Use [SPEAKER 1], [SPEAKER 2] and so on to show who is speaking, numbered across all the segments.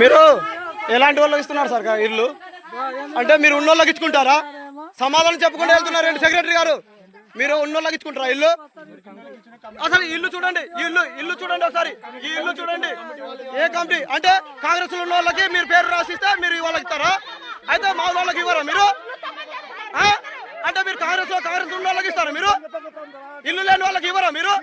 [SPEAKER 1] మీరు ఎలాంటి వాళ్ళకి ఇస్తున్నారు సార్ ఇల్లు? అంటే మీరు ఉన్న వాళ్ళకి ఇచ్చుకుంటారా? సమాధానం చెప్పకుండా వెళ్తున్నారు రెండు సెక్రటరీ గారు? మీరు ఉన్న వాళ్ళకి ఇచ్చుకుంటారా ఇల్లు? అసలు ఇల్లు చూడండి ఇల్లు ఇల్లు చూడండి ఒకసారి ఈ ఇల్లు చూడండి. ఏ కంపెనీ అంటే కాంగ్రెస్ ఉన్న వాళ్ళకి మీరు పేరు రాసిస్తే మీరు వాళ్ళకి ఇస్తారా? అయితే మా వాళ్ళకి ఇవ్వరా మీరు? అంటే మీరు కాంగ్రెస్లో కాంగ్రెస్ ఉన్న వాళ్ళకి ఇస్తారా మీరు? ఇల్లు లేని వాళ్ళకి ఇవ్వరా మీరు?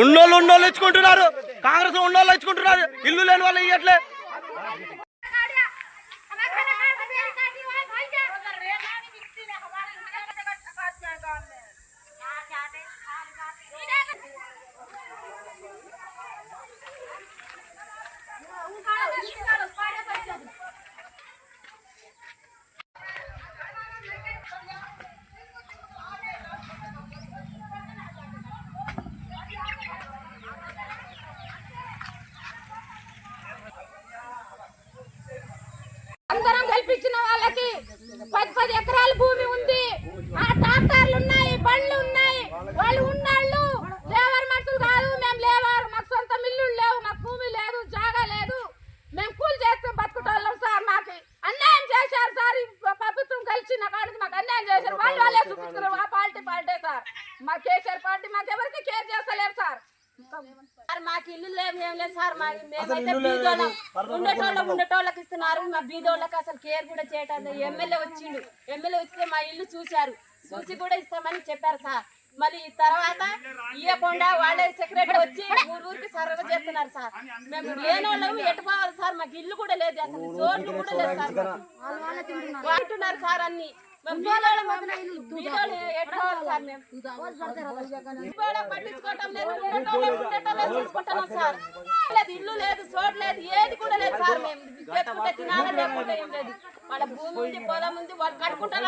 [SPEAKER 1] ఉన్నోళ్ళు ఉన్నోళ్ళు ఇచ్చుకుంటున్నారు. కాంగ్రెస్ ఉన్నోళ్ళు ఇచ్చుకుంటున్నారు. ఇల్లు లేని వాళ్ళు ఇవ్వట్లే
[SPEAKER 2] అందరం కల్పించిన వాళ్ళకి పది పది ఎకరాల భూమి ఉంది. ఆ ట్రాక్టర్లు ఉన్నాయి బండ్లు ఉన్నాయి వాళ్ళు ఉన్నాళ్ళు లేవర్ మనుషులు కాదు. మేము లేవారు. మాకు సొంత మిల్లులు లేవు. మాకు భూమి లేదు జాగా లేదు. మేము కూలి చేస్తాం బతుకుటోళ్ళం సార్ మాకు. అన్యాయం చేశారు సార్. ప్రభుత్వం ప్రభుత్వం నా కాడికి మాకు అన్యాయం చేశారు. వాళ్ళు వాళ్ళే చూపించుకున్నారు ఆ పార్టీ పార్టీ సార్. మా కేసీఆర్ పార్టీ మాకు ఎవరికి కేర్ చేస్తలేరు సార్.
[SPEAKER 3] సార్ మాకు ఇల్లు లేవు ఏం లేదు సార్. మా మేమైతే బీదోళ్ళం. ఉండేటోళ్ళం ఉండేటోళ్ళకి ఇస్తున్నారు. మా బీదోళ్ళకి అసలు కేర్ కూడా చేయటం. ఎమ్మెల్యే వచ్చిండు. ఎమ్మెల్యే వస్తే మా ఇల్లు చూశారు. చూసి కూడా ఇస్తామని చెప్పారు సార్. మళ్ళీ తర్వాత ఇయ్యకుండా వాళ్ళే సెక్రటరీ వచ్చి ఊరు ఊరికి సర్వ చేస్తున్నారు సార్. మేము లేనోళ్ళం ఎటు పోవాలి సార్? మాకు ఇల్లు కూడా లేదు అసలు. చోట్లు కూడా లేదు సార్. అంటున్నారు? సార్ అన్ని. మేము సార్ మేము పట్టించుకోవటం లేదు చూసుకుంటున్నాం సార్. లేదు ఇల్లు లేదు చోటు లేదు ఏది కూడా లేదు సార్. మేము తినాలని తినాలి లేకుంటే ఏం లేదు. వాళ్ళ భూమి ఉంది పొలం ఉంది వాళ్ళు కట్టుకుంటారు